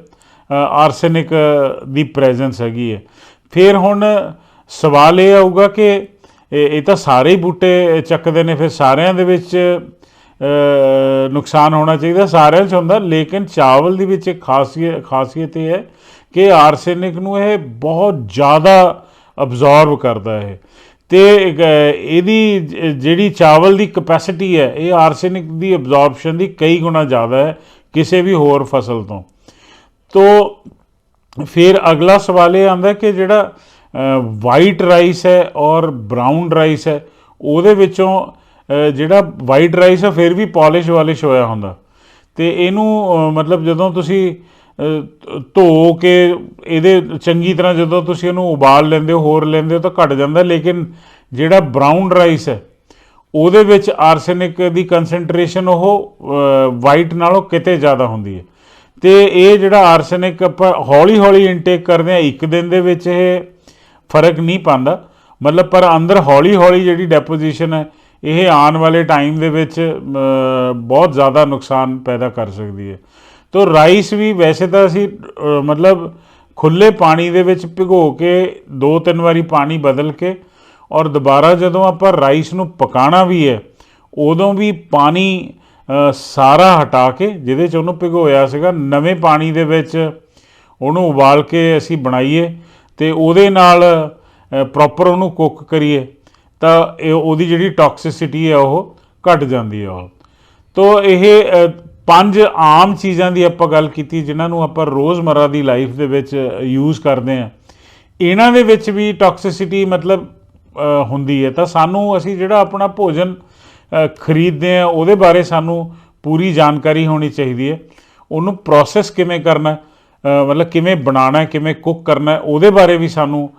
ਆਰਸੈਨਿਕ ਦੀ ਪ੍ਰੈਜ਼ੈਂਸ ਹੈਗੀ ਹੈ। ਫਿਰ ਹੁਣ ਸਵਾਲ ਇਹ ਆਊਗਾ ਕਿ ਇਹ ਤਾਂ ਸਾਰੇ ਹੀ ਬੂਟੇ ਚੱਕਦੇ ਨੇ, ਫਿਰ ਸਾਰਿਆਂ ਦੇ ਵਿੱਚ ਨੁਕਸਾਨ ਹੋਣਾ ਚਾਹੀਦਾ, ਸਾਰਿਆਂ 'ਚ ਹੁੰਦਾ, ਲੇਕਿਨ ਚਾਵਲ ਦੇ ਵਿੱਚ ਇੱਕ ਖਾਸੀਅਤ ਖਾਸੀਅਤ ਇਹ ਹੈ ਕਿ ਆਰਸੈਨਿਕ ਨੂੰ ਇਹ ਬਹੁਤ ਜ਼ਿਆਦਾ ਅਬਜ਼ੌਰਬ ਕਰਦਾ ਹੈ। ਤੇ ਇਹਦੀ ਜਿਹੜੀ ਚਾਵਲ ਦੀ ਕਪੈਸਿਟੀ ਹੈ, ਇਹ ਆਰਸੈਨਿਕ ਦੀ ਅਬਜ਼ੌਰਪਸ਼ਨ ਦੀ ਕਈ ਗੁਣਾ ਜ਼ਿਆਦਾ ਹੈ, ਕਿਸੇ ਵੀ ਹੋਰ ਫਸਲ ਤੋਂ। ਤੋ, ਫਿਰ ਅਗਲਾ ਸਵਾਲ ਇਹ ਆਉਂਦਾ ਕਿ ਜਿਹੜਾ ਵਾਈਟ ਰਾਈਸ ਹੈ ਔਰ ਬਰਾਊਨ ਰਾਈਸ ਹੈ, ਉਹਦੇ ਵਿੱਚੋਂ ਜਿਹੜਾ ਵਾਈਟ ਰਾਈਸ ਹੈ, ਫਿਰ ਵੀ ਪਾਲਿਸ਼ ਵਾਲਿਸ਼ ਹੋਇਆ ਹੁੰਦਾ। ਤੇ ਇਹਨੂੰ ਮਤਲਬ ਜਦੋਂ ਤੁਸੀਂ ਧੋ ਕੇ ਇਹਦੇ ਚੰਗੀ ਤਰ੍ਹਾਂ ਜਦੋਂ ਤੁਸੀਂ ਇਹਨੂੰ ਉਬਾਲ ਲੈਂਦੇ ਹੋ, ਹੋਰ ਲੈਂਦੇ ਹੋ ਤਾਂ ਘਟ ਜਾਂਦਾ, ਲੇਕਿਨ ਜਿਹੜਾ ਬਰਾਊਨ ਰਾਈਸ ਹੈ, ਉਹਦੇ ਵਿੱਚ ਆਰਸੈਨਿਕ ਦੀ ਕਨਸੈਂਟਰੇਸ਼ਨ ਉਹ ਵਾਈਟ ਨਾਲੋਂ ਕਿਤੇ ਜ਼ਿਆਦਾ ਹੁੰਦੀ ਹੈ। ਤੇ ਇਹ ਜਿਹੜਾ ਆਰਸੈਨਿਕ ਆਪਾਂ ਹੌਲੀ ਹੌਲੀ ਇਨਟੇਕ ਕਰਦੇ ਆ ਇੱਕ ਦਿਨ ਦੇ ਵਿੱਚ ਇਹ ਫ਼ਰਕ ਨਹੀਂ ਪਾਉਂਦਾ ਮਤਲਬ ਪਰ ਅੰਦਰ ਹੌਲੀ ਹੌਲੀ ਜਿਹੜੀ ਡੈਪੋਜੀਸ਼ਨ ਹੈ, ਇਹ ਆਉਣ ਵਾਲੇ ਟਾਈਮ ਦੇ ਵਿੱਚ ਬਹੁਤ ਜ਼ਿਆਦਾ ਨੁਕਸਾਨ ਪੈਦਾ ਕਰ ਸਕਦੀ ਹੈ। ਤੋ ਰਾਈਸ ਵੀ ਵੈਸੇ ਤਾਂ ਅਸੀਂ ਮਤਲਬ ਖੁੱਲੇ ਪਾਣੀ ਦੇ ਵਿੱਚ ਭਿਗੋ ਕੇ ਦੋ ਤਿੰਨ ਵਾਰੀ ਪਾਣੀ ਬਦਲ ਕੇ ਔਰ ਦੁਬਾਰਾ ਜਦੋਂ ਆਪਾਂ ਰਾਈਸ ਨੂੰ ਪਕਾਣਾ ਵੀ ਹੈ, ਉਦੋਂ ਵੀ ਪਾਣੀ ਸਾਰਾ ਹਟਾ ਕੇ ਜਿਹਦੇ ਚ ਉਹਨੂੰ ਭਿਗੋਇਆ ਸੀਗਾ, ਨਵੇਂ ਪਾਣੀ ਦੇ ਵਿੱਚ ਉਹਨੂੰ ਉਬਾਲ ਕੇ ਅਸੀਂ ਬਣਾਈਏ ਤੇ ਉਹਦੇ ਨਾਲ ਪ੍ਰੋਪਰ ਉਹਨੂੰ ਕੁੱਕ ਕਰੀਏ, ਤਾਂ ਇਹ ਉਹਦੀ ਜਿਹੜੀ ਟਾਕਸਿਸਿਟੀ ਹੈ ਉਹ ਘਟ ਜਾਂਦੀ ਹੈ ਉਹ। ਤੋ ਇਹ ਪੰਜ ਆਮ ਚੀਜ਼ਾਂ ਦੀ ਆਪਾਂ ਗੱਲ ਕੀਤੀ, ਜਿਨ੍ਹਾਂ ਨੂੰ ਆਪਾਂ ਰੋਜ਼ਮਰਾ ਦੀ ਲਾਈਫ ਦੇ ਵਿੱਚ ਯੂਜ਼ ਕਰਦੇ ਆ ਇਹਨਾਂ ਦੇ ਵਿੱਚ ਵੀ ਟਾਕਸਿਸਿਟੀ ਮਤਲਬ ਹੁੰਦੀ ਹੈ। ਤਾਂ ਸਾਨੂੰ ਅਸੀਂ ਜਿਹੜਾ ਆਪਣਾ ਭੋਜਨ ਖਰੀਦਦੇ ਆ ਉਹਦੇ ਬਾਰੇ ਸਾਨੂੰ ਪੂਰੀ ਜਾਣਕਾਰੀ ਹੋਣੀ ਚਾਹੀਦੀ ਹੈ। ਉਹਨੂੰ ਪ੍ਰੋਸੈਸ ਕਿਵੇਂ ਕਰਨਾ ਮਤਲਬ ਕਿਵੇਂ ਬਣਾਉਣਾ, ਕਿਵੇਂ ਕੁੱਕ ਕਰਨਾ, ਉਹਦੇ ਬਾਰੇ ਵੀ ਸਾਨੂੰ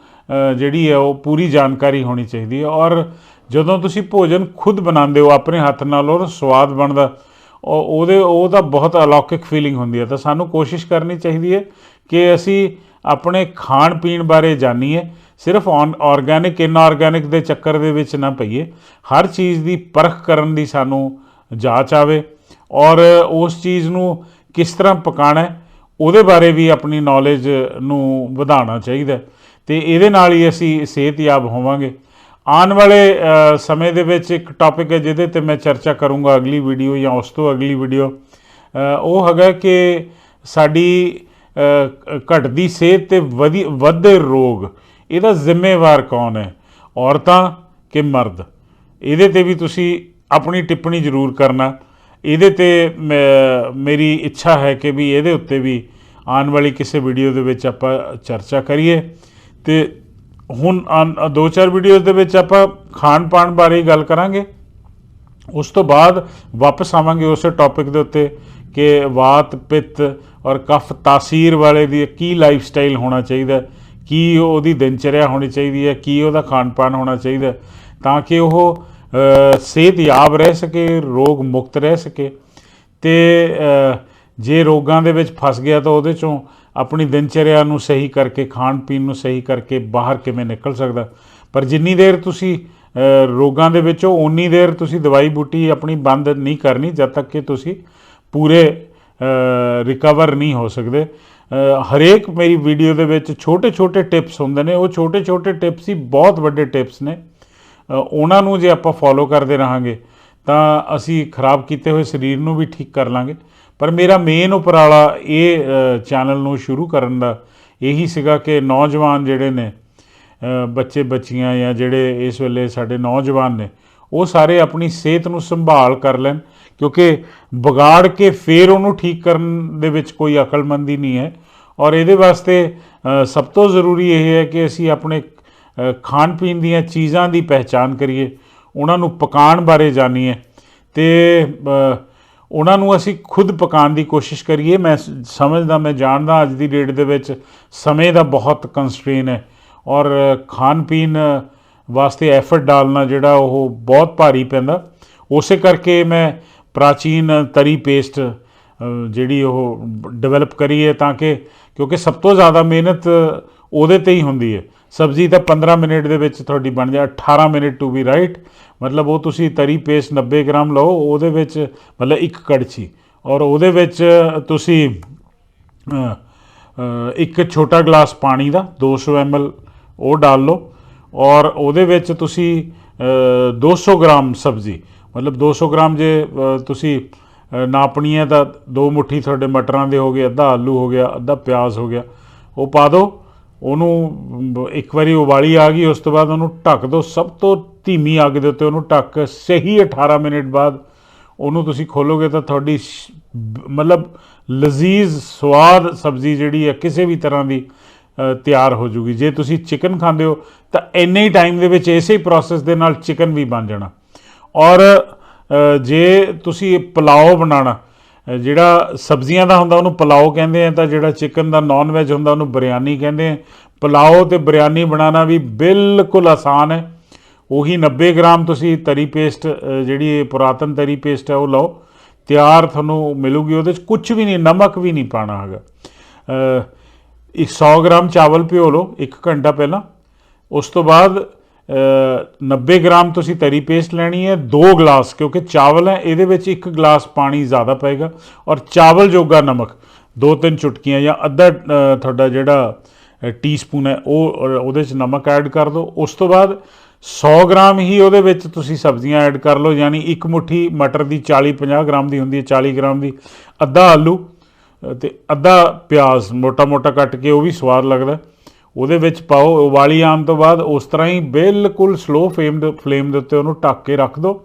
ਜਿਹੜੀ ਹੈ, ਉਹ ਪੂਰੀ ਜਾਣਕਾਰੀ ਹੋਣੀ ਚਾਹੀਦੀ ਹੈ। ਔਰ ਜਦੋਂ ਤੁਸੀਂ ਭੋਜਨ ਖੁਦ ਬਣਾਉਂਦੇ ਹੋ, ਆਪਣੇ ਹੱਥ ਨਾਲ, ਔਰ ਸਵਾਦ ਬਣਦਾ ਉਹ ਉਹਦੇ ਉਹ ਤਾਂ ਬਹੁਤ ਅਲੌਕਿਕ ਫੀਲਿੰਗ ਹੁੰਦੀ ਹੈ। ਤਾਂ ਸਾਨੂੰ ਕੋਸ਼ਿਸ਼ ਕਰਨੀ ਚਾਹੀਦੀ ਹੈ ਕਿ ਅਸੀਂ ਆਪਣੇ ਖਾਣ ਪੀਣ ਬਾਰੇ ਜਾਣੀਏ। ਸਿਰਫ ਆਰਗੈਨਿਕ ਇਨਆਰਗੈਨਿਕ ਦੇ ਚੱਕਰ ਦੇ ਵਿੱਚ ਨਾ ਪਈਏ। ਹਰ ਚੀਜ਼ ਦੀ ਪਰਖ ਕਰਨ ਦੀ ਸਾਨੂੰ ਜਾਂਚ ਆਵੇ ਔਰ ਉਸ ਚੀਜ਼ ਨੂੰ ਕਿਸ ਤਰ੍ਹਾਂ ਪਕਾਣਾ ਹੈ, ਉਹਦੇ ਬਾਰੇ ਵੀ ਆਪਣੀ ਨੌਲੇਜ ਨੂੰ ਵਧਾਉਣਾ ਚਾਹੀਦਾ ਹੈ। ਤੇ ਇਹਦੇ ਨਾਲ ਹੀ ਅਸੀਂ ਸਿਹਤਯਾਬ ਹੋਵਾਂਗੇ। ਆਉਣ ਵਾਲੇ ਸਮੇਂ ਦੇ ਵਿੱਚ ਇੱਕ ਟੌਪਿਕ ਹੈ ਜਿਹਦੇ ਤੇ ਮੈਂ ਚਰਚਾ ਕਰੂੰਗਾ ਅਗਲੀ ਵੀਡੀਓ ਜਾਂ ਉਸ ਤੋਂ ਅਗਲੀ ਵੀਡੀਓ ਉਹ ਹੈਗਾ ਕਿ ਸਾਡੀ ਅ, ਘਟਦੀ ਸਿਹਤ ਤੇ ਵਧੀ ਵੱਧਦੇ ਰੋਗ ਇਹਦਾ ਜ਼ਿੰਮੇਵਾਰ ਕੌਣ ਹੈ? ਔਰਤਾਂ ਕਿ ਮਰਦ? ਇਹਦੇ ਤੇ ਵੀ ਤੁਸੀਂ ਆਪਣੀ ਟਿੱਪਣੀ ਜ਼ਰੂਰ ਕਰਨਾ। ਇਹਦੇ ਤੇ ਮੇਰੀ ਇੱਛਾ ਹੈ ਕਿ ਵੀ ਇਹਦੇ ਉੱਤੇ ਵੀ ਆਉਣ ਵਾਲੀ ਕਿਸੇ ਵੀਡੀਓ ਦੇ ਵਿੱਚ ਆਪਾਂ ਚਰਚਾ ਕਰੀਏ। ਤੇ ਹੁਣ ਦੋ ਚਾਰ ਵੀਡੀਓਜ਼ ਦੇ ਵਿੱਚ ਆਪਾਂ ਖਾਣ ਪਾਣ ਬਾਰੇ ਗੱਲ ਕਰਾਂਗੇ। ਉਸ ਤੋਂ ਬਾਅਦ ਵਾਪਸ ਆਵਾਂਗੇ ਉਸੇ ਟੌਪਿਕ ਦੇ ਉੱਤੇ ਕਿ ਵਾਤ, ਪਿੱਤ ਔਰ ਕਫ ਤਾਸੀਰ ਵਾਲੇ ਦੀ ਕੀ ਲਾਈਫ ਸਟਾਈਲ ਹੋਣਾ ਚਾਹੀਦਾ ਕੀ ਉਹਦੀ ਦਿਨਚਰਿਆ ਹੋਣੀ ਚਾਹੀਦੀ ਹੈ, ਕੀ ਉਹਦਾ ਖਾਣ ਪਾਣ ਹੋਣਾ ਚਾਹੀਦਾ ਤਾਂ ਕਿ ਉਹ ਸਿਹਤਯਾਬ ਰਹਿ ਸਕੇ, ਰੋਗ ਮੁਕਤ ਰਹਿ ਸਕੇ। ਤੇ ਜੇ ਰੋਗਾਂ ਦੇ ਵਿੱਚ ਫਸ ਗਿਆ ਤਾਂ ਉਹਦੇ ਚੋਂ ਆਪਣੀ ਦਿਨਚਰਿਆ ਨੂੰ ਸਹੀ ਕਰਕੇ ਖਾਣ ਪੀਣ ਨੂੰ ਸਹੀ ਕਰਕੇ ਬਾਹਰ ਕਿਵੇਂ ਨਿਕਲ ਸਕਦਾ? ਪਰ ਜਿੰਨੀ ਦੇਰ ਤੁਸੀਂ ਰੋਗਾਂ ਦੇ ਵਿੱਚੋਂ ਓਨੀ ਦੇਰ ਤੁਸੀਂ ਦਵਾਈ ਬੂਟੀ ਆਪਣੀ ਬੰਦ ਨਹੀਂ ਕਰਨੀ, ਜਦ ਤੱਕ ਕਿ ਤੁਸੀਂ ਪੂਰੇ ਰਿਕਵਰ ਨਹੀਂ ਹੋ ਸਕਦੇ। ਹਰੇਕ ਮੇਰੀ ਵੀਡੀਓ ਦੇ ਵਿੱਚ ਛੋਟੇ ਛੋਟੇ ਟਿਪਸ ਹੁੰਦੇ ਨੇ। ਉਹ ਛੋਟੇ ਛੋਟੇ ਟਿਪਸ ਹੀ ਬਹੁਤ ਵੱਡੇ ਟਿਪਸ ਨੇ। ਉਹਨਾਂ ਨੂੰ ਜੇ ਆਪਾਂ ਫੋਲੋ ਕਰਦੇ ਰਹਾਂਗੇ, ਤਾਂ ਅਸੀਂ ਖਰਾਬ ਕੀਤੇ ਹੋਏ ਸਰੀਰ ਨੂੰ ਵੀ ਠੀਕ ਕਰ ਲਾਂਗੇ। ਪਰ ਮੇਰਾ ਮੇਨ ਉਪਰਾਲਾ ਇਹ ਚੈਨਲ ਨੂੰ ਸ਼ੁਰੂ ਕਰਨ ਦਾ ਇਹੀ ਸੀਗਾ ਕਿ ਨੌਜਵਾਨ ਜਿਹੜੇ ਨੇ ਬੱਚੇ ਬੱਚੀਆਂ ਜਾਂ ਜਿਹੜੇ ਇਸ ਵੇਲੇ ਸਾਡੇ ਨੌਜਵਾਨ ਨੇ, ਉਹ ਸਾਰੇ ਆਪਣੀ ਸਿਹਤ ਨੂੰ ਸੰਭਾਲ ਕਰ ਲੈਣ, ਕਿਉਂਕਿ ਵਿਗਾੜ ਕੇ ਫੇਰ ਉਹਨੂੰ ਠੀਕ ਕਰਨ ਦੇ ਵਿੱਚ ਕੋਈ ਅਕਲਮੰਦੀ ਨਹੀਂ ਹੈ। ਔਰ ਇਹਦੇ ਵਾਸਤੇ ਸਭ ਤੋਂ ਜ਼ਰੂਰੀ ਇਹ ਹੈ ਕਿ ਅਸੀਂ ਆਪਣੇ ਖਾਣ ਪੀਣ ਦੀਆਂ ਚੀਜ਼ਾਂ ਦੀ ਪਹਿਚਾਨ ਕਰੀਏ, ਉਹਨਾਂ ਨੂੰ ਪਕਾਉਣ ਬਾਰੇ ਜਾਣੀਏ। ਤੇ ਉਹਨਾਂ ਨੂੰ ਅਸੀਂ ਖੁਦ ਪਕਾਉਣ ਦੀ ਕੋਸ਼ਿਸ਼ ਕਰੀਏ। ਮੈਂ ਸਮਝਦਾ, ਮੈਂ ਜਾਣਦਾ ਅੱਜ ਦੀ ਡੇਟ ਦੇ ਵਿੱਚ ਸਮੇਂ ਦਾ ਬਹੁਤ ਕੰਸਟ੍ਰੇਨ ਹੈ ਔਰ ਖਾਣ ਪੀਣ ਵਾਸਤੇ ਐਫਰਟ ਡਾਲਣਾ ਜਿਹੜਾ ਉਹ ਬਹੁਤ ਭਾਰੀ ਪੈਂਦਾ। ਉਸੇ ਕਰਕੇ ਮੈਂ ਪ੍ਰਾਚੀਨ ਤਰੀ ਪੇਸਟ ਜਿਹੜੀ ਉਹ ਡਿਵੈਲਪ ਕਰੀ ਹੈ ਤਾਂ ਕਿ, ਕਿਉਂਕਿ ਸਭ ਤੋਂ ਜ਼ਿਆਦਾ ਮਿਹਨਤ ਉਹਦੇ ਤੇ ਹੀ ਹੁੰਦੀ ਹੈ। ਸਬਜ਼ੀ ਤਾਂ 15 ਮਿੰਟ ਦੇ ਵਿੱਚ ਤੁਹਾਡੀ ਬਣ ਜਾ 18 ਮਿੰਟ ਟੂ ਬੀ ਰਾਈਟ ਮਤਲਬ ਉਹ ਤੁਸੀਂ ਤਰੀ ਪੇਸਟ 90 ਗ੍ਰਾਮ ਲਓ ਉਹਦੇ ਵਿੱਚ ਮਤਲਬ ਇੱਕ ਕੜਛੀ। ਔਰ ਉਹਦੇ ਵਿੱਚ ਤੁਸੀਂ ਇੱਕ ਛੋਟਾ ਗਲਾਸ ਪਾਣੀ ਦਾ 200 ml ਉਹ ਡਾਲ ਲਓ। ਔਰ ਉਹਦੇ ਵਿੱਚ ਤੁਸੀਂ ਅ, 200 ਗ੍ਰਾਮ ਸਬਜ਼ੀ। ਮਤਲਬ 200 ਗ੍ਰਾਮ ਜੇ ਤੁਸੀਂ ਨਾਪਣੀ ਹੈ ਤਾਂ ਦੋ ਮੁੱਠੀ ਤੁਹਾਡੇ ਮਟਰਾਂ ਦੇ ਹੋ ਗਏ ਅੱਧਾ ਆਲੂ ਹੋ ਗਿਆ ਅੱਧਾ ਪਿਆਜ਼ ਹੋ ਗਿਆ ਉਹ ਪਾ ਦਿਓ। ਉਹਨੂੰ ਇੱਕ ਵਾਰੀ ਉਬਾਲੀ ਆ ਗਈ, ਉਸ ਤੋਂ ਬਾਅਦ ਉਹਨੂੰ ਢੱਕ ਦਿਓ ਸਭ ਤੋਂ ਧੀਮੀ ਅੱਗ ਦੇ ਉੱਤੇ ਉਹਨੂੰ ਢੱਕ ਕੇ ਸਹੀ 18 ਮਿੰਟ ਬਾਅਦ ਉਹਨੂੰ ਤੁਸੀਂ ਖੋਲੋਗੇ ਤਾਂ ਤੁਹਾਡੀ ਸ਼- ਮਤਲਬ ਲਜ਼ੀਜ਼ ਸਵਾਦ ਸਬਜ਼ੀ ਜਿਹੜੀ ਹੈ ਕਿਸੇ ਵੀ ਤਰ੍ਹਾਂ ਦੀ ਤਿਆਰ ਹੋ ਜੂਗੀ। ਜੇ ਤੁਸੀਂ ਚਿਕਨ ਖਾਂਦੇ ਹੋ ਤਾਂ ਇੰਨੇ ਹੀ ਟਾਈਮ ਦੇ ਵਿੱਚ ਇਸੇ ਪ੍ਰੋਸੈਸ ਦੇ ਨਾਲ ਚਿਕਨ ਵੀ ਬਣ ਜਾਣਾ। ਔਰ ਜੇ ਤੁਸੀਂ ਪੁਲਾਓ ਬਣਾਉਣਾ ਜਿਹੜਾ ਸਬਜ਼ੀਆਂ ਦਾ ਹੁੰਦਾ ਉਹਨੂੰ ਪੁਲਾਓ ਕਹਿੰਦੇ ਆ ਤਾਂ ਜਿਹੜਾ ਚਿਕਨ ਦਾ ਨਾਨ ਵੈਜ ਹੁੰਦਾ ਉਹਨੂੰ ਬਿਰਿਆਨੀ ਕਹਿੰਦੇ ਆ। ਪਲਾਓ ਤੇ ਬਿਰਿਆਨੀ ਬਣਾਉਣਾ ਵੀ ਬਿਲਕੁਲ ਆਸਾਨ ਹੈ। ਉਹੀ 90 ਗ੍ਰਾਮ ਤੁਸੀਂ ਤਰੀ ਪੇਸਟ ਜਿਹੜੀ ਇਹ ਪੁਰਾਤਨ ਤਰੀ ਪੇਸਟ ਹੈ ਉਹ ਲਓ। ਤਿਆਰ ਤੁਹਾਨੂੰ ਮਿਲੂਗੀ ਉਹਦੇ ਚ ਕੁਝ ਵੀ ਨਹੀਂ ਨਮਕ ਵੀ ਨਹੀਂ ਪਾਣਾ ਹੈਗਾ। ਅ, 100 ਗ੍ਰਾਮ ਚਾਵਲ ਭਿਓ ਲਓ 1 ਘੰਟਾ ਪਹਿਲਾਂ। ਉਸ ਤੋਂ ਬਾਅਦ 90 ਗ੍ਰਾਮ ਤੁਸੀਂ ਤਰੀ ਪੇਸਟ ਲੈਣੀ ਹੈ 2 ਗਲਾਸ ਕਿਉਂਕਿ ਚਾਵਲ ਹੈ ਇਹਦੇ ਵਿੱਚ 1 ਗਲਾਸ ਪਾਣੀ ਜ਼ਿਆਦਾ ਪਏਗਾ ਔਰ ਚਾਵਲ ਜੋਗਾ ਨਮਕ ਦੋ ਤਿੰਨ ਚੁਟਕੀਆਂ ਜਾਂ ਅੱਧਾ ਤੁਹਾਡਾ ਜਿਹੜਾ ਟੀਸਪੂਨ ਹੈ ਉਹ ਉਹਦੇ ਚ ਨਮਕ ਐਡ ਕਰ ਦਿਓ। ਉਸ ਤੋਂ ਬਾਅਦ 100 ਗ੍ਰਾਮ ਹੀ ਉਹਦੇ ਵਿੱਚ ਤੁਸੀਂ ਸਬਜ਼ੀਆਂ ਐਡ ਕਰ ਲਓ ਯਾਨੀ ਇੱਕ ਮੁਠੀ ਮਟਰ ਦੀ 40 50 ਗ੍ਰਾਮ ਦੀ ਹੁੰਦੀ ਹੈ 40 ਗ੍ਰਾਮ ਦੀ ਅੱਧਾ ਆਲੂ ਅ, ਤੇ ਅੱਧਾ ਪਿਆਜ਼ ਮੋਟਾ ਮੋਟਾ ਕੱਟ ਕੇ ਉਹ ਵੀ ਸਵਾਦ ਲੱਗਦਾ। ਉਹਦੇ ਵਿੱਚ ਪਾਓ ਉਬਾਲੀ ਆਉਣ ਤੋਂ ਬਾਅਦ ਉਸ ਤਰ੍ਹਾਂ ਹੀ ਬਿਲਕੁਲ ਸਲੋ ਫਲੇਮ ਦੇ ਫਲੇਮ ਦੇ ਉੱਤੇ ਉਹਨੂੰ ਢੱਕ ਕੇ ਰੱਖ ਦਿਓ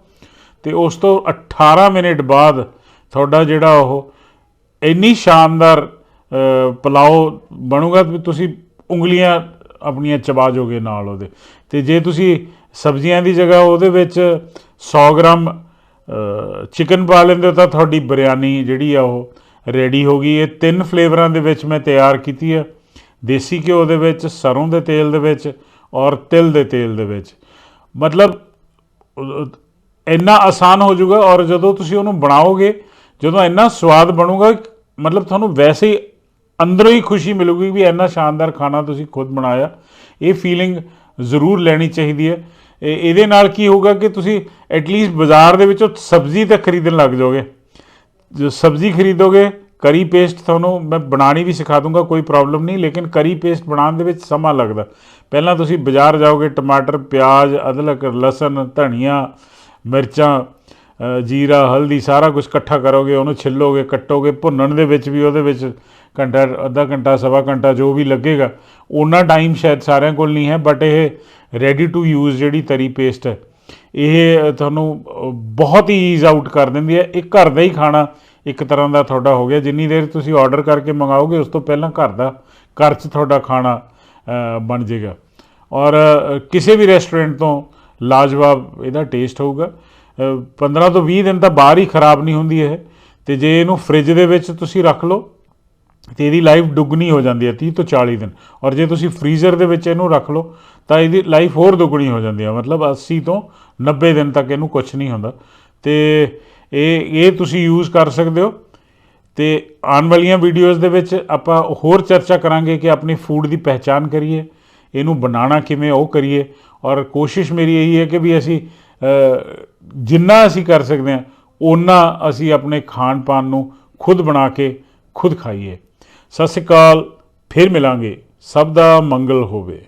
ਤੇ ਉਸ ਤੋਂ 18 ਮਿੰਟ ਬਾਅਦ ਤੁਹਾਡਾ ਜਿਹੜਾ ਉਹ ਇੰਨੀ ਸ਼ਾਨਦਾਰ ਪਲਾਓ ਬਣੂਗਾ ਵੀ ਤੁਸੀਂ ਉਂਗਲੀਆਂ ਆਪਣੀਆਂ ਚਬਾ ਜੋਗੇ ਨਾਲ ਉਹਦੇ। ਤੇ ਜੇ ਤੁਸੀਂ ਸਬਜ਼ੀਆਂ ਦੀ ਜਗ੍ਹਾ ਉਹਦੇ ਵਿੱਚ 100 ਗ੍ਰਾਮ ਚਿਕਨ ਪਾ ਲੈਂਦੇ ਹੋ ਤਾਂ ਤੁਹਾਡੀ ਬਿਰਿਆਨੀ ਜਿਹੜੀ ਆ ਉਹ ਰੈਡੀ ਹੋ ਗਈ। ਇਹ ਤਿੰਨ ਫਲੇਵਰਾਂ ਦੇ ਵਿੱਚ ਮੈਂ ਤਿਆਰ ਕੀਤੀ ਹੈ ਦੇਸੀ ਘਿਓ ਦੇ ਵਿੱਚ ਸਰੋਂ ਦੇ ਤੇਲ ਦੇ ਵਿੱਚ ਔਰ ਤਿਲ ਦੇ ਤੇਲ ਦੇ ਵਿੱਚ। ਮਤਲਬ, ਇੰਨਾ ਆਸਾਨ ਹੋ ਜਾਊਗਾ ਔਰ ਜਦੋਂ ਤੁਸੀਂ ਉਹਨੂੰ ਬਣਾਓਗੇ, ਜਦੋਂ ਇੰਨਾ ਸਵਾਦ ਬਣੂਗਾ, ਮਤਲਬ ਤੁਹਾਨੂੰ ਵੈਸੇ ਹੀ ਅੰਦਰੋਂ ਹੀ ਖੁਸ਼ੀ ਮਿਲੂਗੀ ਵੀ ਇੰਨਾ ਸ਼ਾਨਦਾਰ ਖਾਣਾ ਤੁਸੀਂ ਖੁਦ ਬਣਾਇਆ। ਇਹ ਫੀਲਿੰਗ ਜ਼ਰੂਰ ਲੈਣੀ ਚਾਹੀਦੀ ਹੈ। ਇਹ- ਇਹਦੇ ਨਾਲ ਕੀ ਹੋਊਗਾ ਕਿ ਤੁਸੀਂ ਐਟਲੀਸਟ ਬਾਜ਼ਾਰ ਦੇ ਵਿੱਚੋਂ ਸਬਜ਼ੀ ਤਾਂ ਖਰੀਦਣ ਲੱਗ ਜਾਓਗੇ। ਜੋ ਸਬਜ਼ੀ ਖਰੀਦੋਗੇ ਕਰੀ ਪੇਸਟ ਤੁਹਾਨੂੰ ਮੈਂ ਬਣਾਣੀ ਵੀ ਸਿਖਾ ਦੂੰਗਾ, ਕੋਈ ਪ੍ਰੋਬਲਮ ਨਹੀਂ, ਲੇਕਿਨ ਕਰੀ ਪੇਸਟ ਬਣਾਉਣ ਦੇ ਵਿੱਚ ਸਮਾਂ ਲੱਗਦਾ। ਪਹਿਲਾਂ ਤੁਸੀਂ ਬਾਜ਼ਾਰ ਜਾਓਗੇ, ਟਮਾਟਰ, ਪਿਆਜ਼ ਅਦਰਕ ਲਸਣ, ਧਨੀਆ, ਮਿਰਚਾਂ ਜੀਰਾ, ਹਲਦੀ, ਸਾਰਾ ਕੁਝ ਇਕੱਠਾ ਕਰੋਗੇ, ਉਹਨੂੰ ਛਿੱਲੋਗੇ, ਕੱਟੋਗੇ, ਭੁੰਨਣ ਦੇ ਵਿੱਚ ਵੀ, ਉਹਦੇ ਵਿੱਚ ਘੰਟਾ, ਅੱਧਾ ਘੰਟਾ, ਸਵਾ ਘੰਟਾ ਜੋ ਵੀ ਲੱਗੇਗਾ ਉਹਨਾਂ ਟਾਈਮ ਸ਼ਾਇਦ ਸਾਰਿਆਂ ਕੋਲ ਨਹੀਂ ਹੈ ਬਟ ਇਹ ਰੈਡੀ ਟੂ ਯੂਜ਼ ਜਿਹੜੀ ਤਰੀ ਪੇਸਟ ਹੈ, ਇਹ ਤੁਹਾਨੂੰ ਬਹੁਤ ਹੀ ਈਜ਼ ਆਊਟ ਕਰ ਦਿੰਦੀ ਹੈ ਇਹ ਘਰ ਦਾ ਹੀ ਖਾਣਾ ਇੱਕ ਤਰ੍ਹਾਂ ਦਾ ਤੁਹਾਡਾ ਹੋ ਗਿਆ। ਜਿੰਨੀ ਦੇਰ ਤੁਸੀਂ ਆਰਡਰ ਕਰਕੇ ਮੰਗਾਓਗੇ ਉਸ ਤੋਂ ਪਹਿਲਾਂ ਘਰ ਦਾ ਘਰ 'ਚ ਤੁਹਾਡਾ ਖਾਣਾ ਬਣ ਜਾਏਗਾ। ਔਰ ਕਿਸੇ ਵੀ ਰੈਸਟੋਰੈਂਟ ਤੋਂ ਲਾਜਵਾਬ ਇਹਦਾ ਟੇਸਟ ਹੋਊਗਾ। ਅ, 15 ਤੋਂ 20 ਦਿਨ ਤਾਂ ਬਾਹਰ ਹੀ ਖਰਾਬ ਨਹੀਂ ਹੁੰਦੀ ਇਹ। ਤੇ ਜੇ ਇਹਨੂੰ ਫ੍ਰਿਜ ਦੇ ਵਿੱਚ ਤੁਸੀਂ ਰੱਖ ਲਓ ਤੇ ਇਹਦੀ ਲਾਈਫ ਦੁੱਗਣੀ ਹੋ ਜਾਂਦੀ ਹੈ 30 ਤੋਂ 40 ਦਿਨ। ਔਰ ਜੇ ਤੁਸੀਂ ਫ੍ਰੀਜ਼ਰ ਦੇ ਵਿੱਚ ਇਹਨੂੰ ਰੱਖ ਲਓ ਤਾਂ ਇਹਦੀ ਲਾਈਫ ਹੋਰ ਦੁੱਗਣੀ ਹੋ ਜਾਂਦੀ ਹੈ। ਮਤਲਬ 80 ਤੋਂ 90 ਦਿਨ ਤੱਕ ਇਹਨੂੰ ਕੁਝ ਨਹੀਂ ਹੁੰਦਾ। ਤੇ ਇਹ ਇਹ ਤੁਸੀਂ ਯੂਜ਼ ਕਰ ਸਕਦੇ ਹੋ। ਤੇ ਆਉਣ ਵਾਲੀਆਂ ਵੀਡੀਓਜ਼ ਦੇ ਵਿੱਚ ਆਪਾਂ ਹੋਰ ਚਰਚਾ ਕਰਾਂਗੇ ਕਿ ਆਪਣੀ ਫੂਡ ਦੀ ਪਹਿਚਾਨ ਕਰੀਏ, ਇਹਨੂੰ ਬਣਾਉਣਾ ਕਿਵੇਂ, ਉਹ ਕਰੀਏ। ਔਰ ਕੋਸ਼ਿਸ਼ ਮੇਰੀ ਇਹੀ ਹੈ ਕਿ ਵੀ ਅਸੀਂ ਜਿੰਨਾ ਅਸੀਂ ਕਰ ਸਕਦੇ ਹਾਂ, ਓਨਾ ਅਸੀਂ ਆਪਣੇ ਖਾਣ ਪਾਣ ਨੂੰ ਖੁਦ ਬਣਾ ਕੇ ਖੁਦ ਖਾਈਏ। ਸਤਿ ਸ਼੍ਰੀ ਅਕਾਲ, ਫਿਰ ਮਿਲਾਂਗੇ। ਸਭ ਦਾ ਮੰਗਲ ਹੋਵੇ।